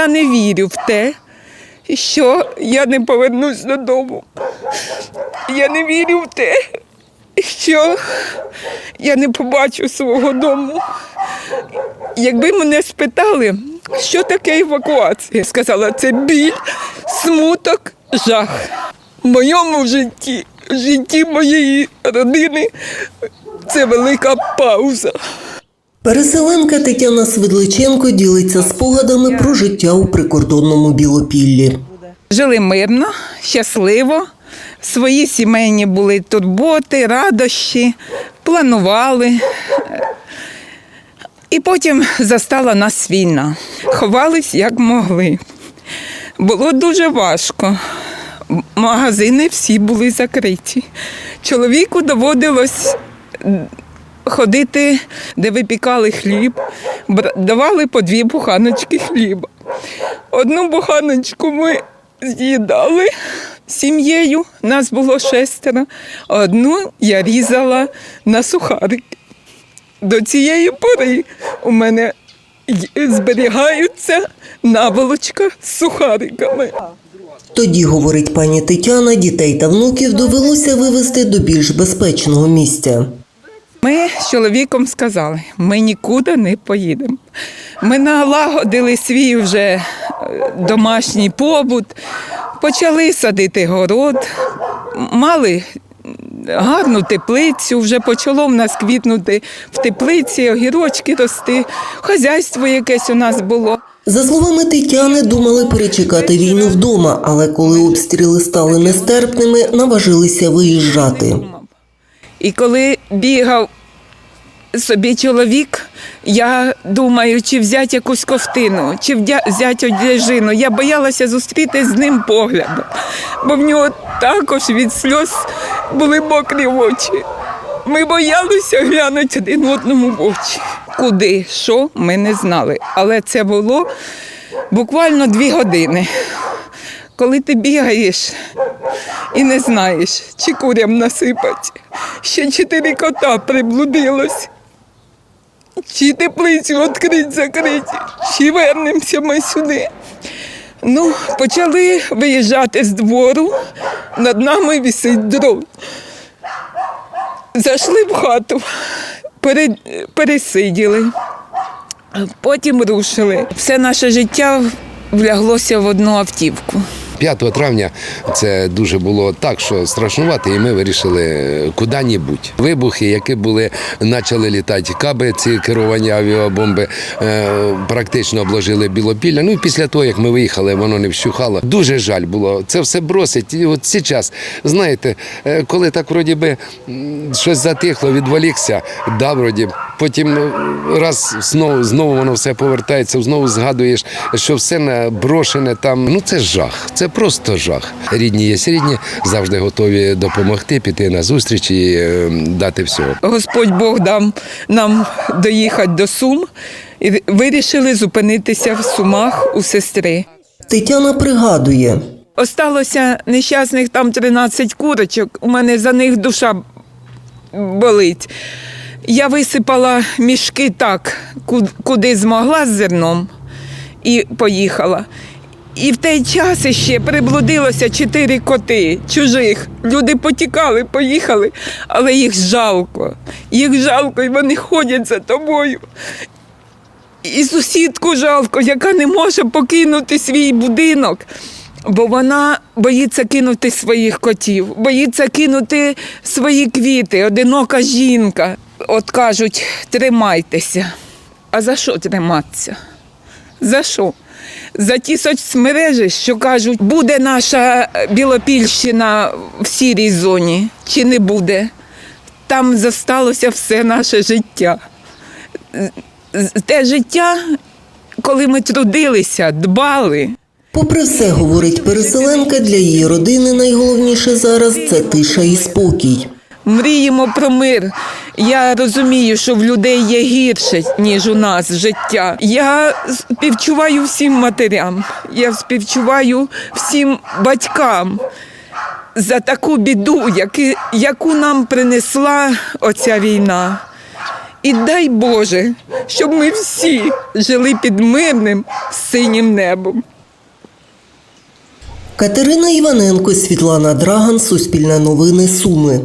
Я не вірю в те, що я не повернусь додому. Я не вірю в те, що я не побачу свого дому. Якби мене спитали, що таке евакуація, сказала, це біль, смуток, жах. В моєму житті, в житті моєї родини це велика пауза. Переселенка Тетяна Свидличенко ділиться спогадами про життя у прикордонному Білопіллі. Жили мирно, щасливо. Свої сімейні були турботи, радощі, планували. І потім застала нас війна. Ховались як могли. Було дуже важко. Магазини всі були закриті. Чоловіку доводилось ходити, де випікали хліб, давали по дві буханочки хліба. Одну буханочку ми з'їдали сім'єю, нас було шестеро, одну я різала на сухарики. До цієї пори у мене зберігаються наволочка з сухариками. Тоді, говорить пані Тетяна, дітей та внуків довелося вивезти до більш безпечного місця. Ми з чоловіком сказали, ми нікуди не поїдемо. Ми налагодили свій вже е, домашній побут, почали садити город, мали гарну теплицю, вже почало в нас квітнути в теплиці, огірочки рости, хазяйство якесь у нас було. За словами Тетяни, думали перечекати війну вдома, але коли обстріли стали нестерпними, наважилися виїжджати. І коли бігав собі чоловік, я думаю, чи взяти якусь ковтину, чи взяти одежину. Я боялася зустріти з ним поглядом, бо в нього також від сльоз були мокрі очі. Ми боялися глянути один одному в очі. Куди, що, ми не знали. Але це було буквально дві години. Коли ти бігаєш і не знаєш, чи курям насипать, ще чотири кота приблудилось, чи теплицю відкрить, закрить, чи вернемося ми сюди. Ну, почали виїжджати з двору, над нами висить дрон. Зайшли в хату, пере, пересиділи, потім рушили. Все наше життя вляглося в одну автівку. 5 травня це дуже було так, що страшнувати, і ми вирішили куди-небудь. Вибухи, які були, почали літати каби, ці керовані авіабомби е, практично обложили білопілля. Ну і після того, як ми виїхали, воно не вщухало. Дуже жаль було. Це все бросить. І от зараз, знаєте, е, коли так вроді би щось затихло, відволікся, да, вроді. Потім е, раз знову, знову воно все повертається, знову згадуєш, що все на- брошене там. Ну це жах, це просто жах. Рідні є рідні, завжди готові допомогти, піти на зустріч і е, дати всього. Господь Бог дав нам доїхати до Сум і вирішили зупинитися в Сумах у сестри. Тетяна пригадує, Осталося нещасних там 13 курочок. У мене за них душа болить. Я висипала мішки так, куди змогла з зерном, і поїхала. І в той час ще приблудилося чотири коти чужих. Люди потікали, поїхали, але їх жалко. Їх жалко, і вони ходять за тобою. І сусідку жалко, яка не може покинути свій будинок, бо вона боїться кинути своїх котів, боїться кинути свої квіти, одинока жінка. От кажуть, тримайтеся. А за що триматися? За що? За ті соцмережі, що кажуть, буде наша Білопільщина в сірій зоні, чи не буде. Там зосталося все наше життя те життя, коли ми трудилися, дбали. попри все, говорить переселенка, для її родини найголовніше зараз це тиша і спокій. Мріємо про мир. Я розумію, що в людей є гірше, ніж у нас життя. Я співчуваю всім матерям, я співчуваю всім батькам за таку біду, яки- яку нам принесла оця війна. І дай Боже, щоб ми всі жили під мирним синім небом. Катерина Іваненко, Світлана Драган, Суспільне новини, Суми.